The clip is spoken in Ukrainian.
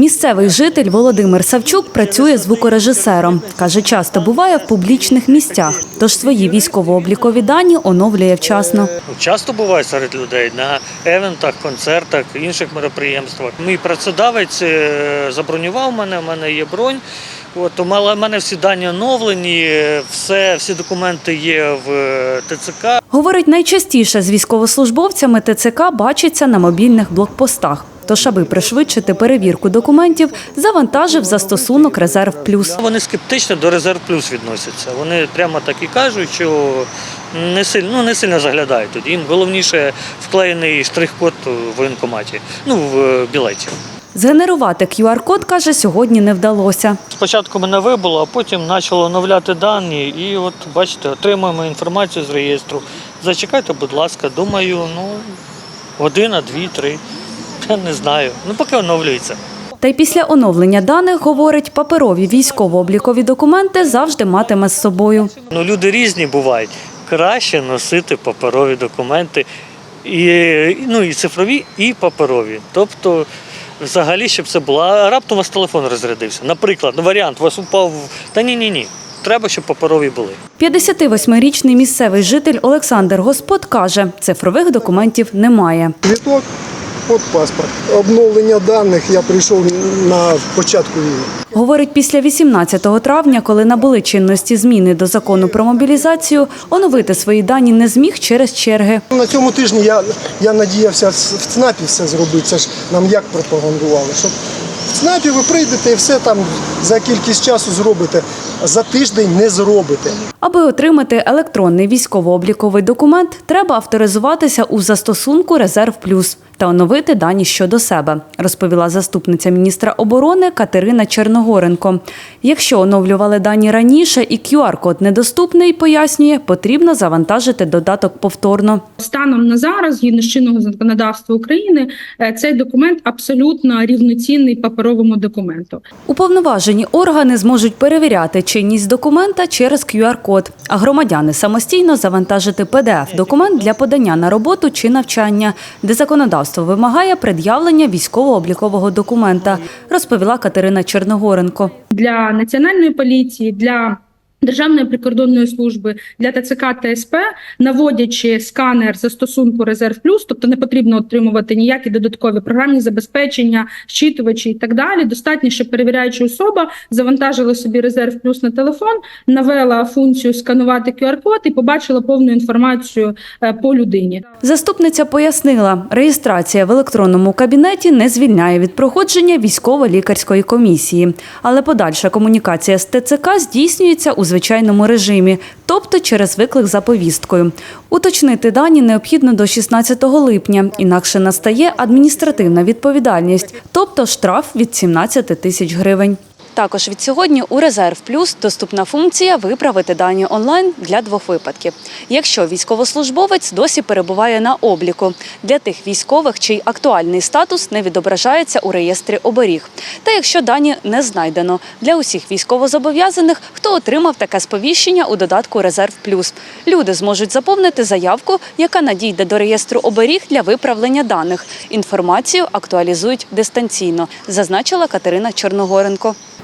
Місцевий житель Володимир Савчук працює звукорежисером. Каже, часто буває в публічних місцях, тож свої військово-облікові дані оновлює вчасно. Часто буває серед людей на евентах, концертах, інших мероприємствах. Мій працедавець е, забронював мене, в мене є бронь. От, у мене- всі дані оновлені, е, все, всі документи є в е, ТЦК. Говорить, найчастіше з військовослужбовцями ТЦК бачиться на мобільних блокпостах. Тож, аби пришвидшити перевірку документів, завантажив застосунок Резерв Плюс. Вони скептично до резерв плюс відносяться. Вони прямо так і кажуть, що не сильно, ну, не сильно заглядають туди. Їм головніше вклеєний штрих-код в воєнкоматі, ну в е, білеті. Згенерувати QR-код, каже, сьогодні не вдалося. Спочатку мене вибуло, а потім почало оновляти дані, і от бачите, отримуємо інформацію з реєстру. Зачекайте, будь ласка, думаю, ну година, дві, три. Я не знаю. Ну поки оновлюється. Та й після оновлення даних, говорить, паперові військово-облікові документи завжди матиме з собою. Ну люди різні бувають. Краще носити паперові документи, і, ну, і цифрові, і паперові. Тобто, взагалі, щоб це було. А раптом у вас телефон розрядився. Наприклад, ну, варіант, у вас упав. Та ні, ні, ні. Треба, щоб паперові були. 58-річний місцевий житель Олександр Господ каже, цифрових документів немає. Квіток, от паспорт. Обновлення даних я прийшов на початку війни. Говорить, після 18 травня, коли набули чинності зміни до закону про мобілізацію, оновити свої дані не зміг через черги. На цьому тижні я, я надіявся в ЦНАПі все зробити. Це ж нам як пропагандували. Щоб в ЦНАПі ви прийдете і все там за кількість часу зробите. За тиждень не зробите. Аби отримати електронний військово-обліковий документ, треба авторизуватися у застосунку Резерв Плюс та оновити дані щодо себе, розповіла заступниця міністра оборони Катерина Черногоренко. Якщо оновлювали дані раніше і QR-код недоступний, пояснює, потрібно завантажити додаток повторно. Станом на зараз, згідно з чинного законодавства України, е, цей документ абсолютно рівноцінний паперовому документу. Уповноважені органи зможуть перевіряти чинність документа через QR-код, а громадяни самостійно завантажити PDF-документ для подання на роботу чи навчання, де законодавство вимагає пред'явлення військово-облікового документа, розповіла Катерина Черногоренко. Для національної поліції, для Державної прикордонної служби для ТЦК та СП, наводячи сканер застосунку Резерв Плюс, тобто не потрібно отримувати ніякі додаткові програмні забезпечення, щитувачі і так далі. Достатньо, щоб перевіряюча особа завантажила собі Резерв Плюс на телефон, навела функцію сканувати QR-код і побачила повну інформацію е, по людині. Заступниця пояснила, реєстрація в електронному кабінеті не звільняє від проходження військово-лікарської комісії, але подальша комунікація з ТЦК здійснюється у звичайному режимі, тобто через виклик за повісткою. Уточнити дані необхідно до 16 липня, інакше настає адміністративна відповідальність, тобто штраф від 17 тисяч гривень. Також від сьогодні у Резерв Плюс доступна функція виправити дані онлайн для двох випадків. Якщо військовослужбовець досі перебуває на обліку для тих військових, чий актуальний статус не відображається у реєстрі оберіг, та якщо дані не знайдено для усіх військовозобов'язаних, хто отримав таке сповіщення у додатку Резерв Плюс. Люди зможуть заповнити заявку, яка надійде до реєстру оберіг для виправлення даних. Інформацію актуалізують дистанційно, зазначила Катерина Чорногоренко.